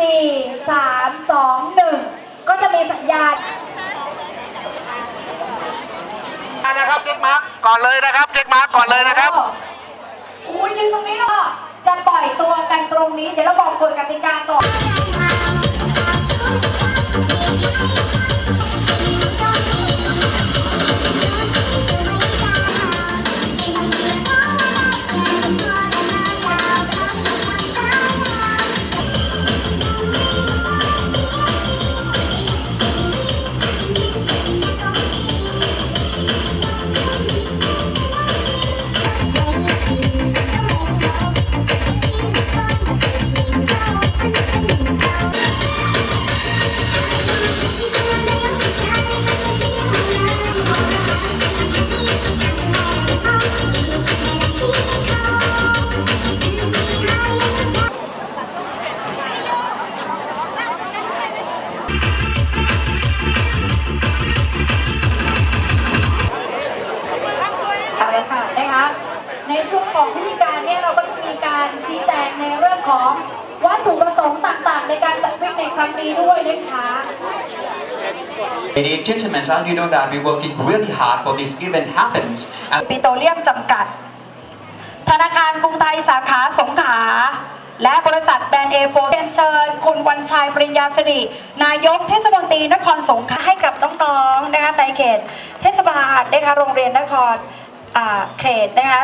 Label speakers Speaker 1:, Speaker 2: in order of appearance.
Speaker 1: สี่สามสองหนึ่งก็จะมีสัญญาณ
Speaker 2: นะครับเช็คมาร์กก่อนเลยนะครับเช็คมาร์กก่อนเลยนะครับ
Speaker 1: อุ้ยยืนตรงนี้เนาะจะปล่อยตัวกันตรงนี้ เดี๋ยวเราบอกกฎกติกาก่อน ในช่วงของพิธีการเนี่ยเราก็จะมีการชี้แจงในเรื่องของวัตถุประสงค์ต่างๆ ในการจัดวิ่งในครั้งนี้ด้วยนะคะ
Speaker 3: Ladies and gentlemen, as you know that we're working really hard for this event happens and
Speaker 4: ปิโตรเลียมจำกัด ธนาคารกรุงไทยสาขาสงขลาและบริษัทแบรนด์เอโฟเชิญเชิญ คุณวันชัยปริญญาสิริ นายกเทศมนตรีนครสงขลาให้กับน้องๆนะคะในเขต เทศบาลนะคะโรงเรียนนคร อ่าเครดนะคะ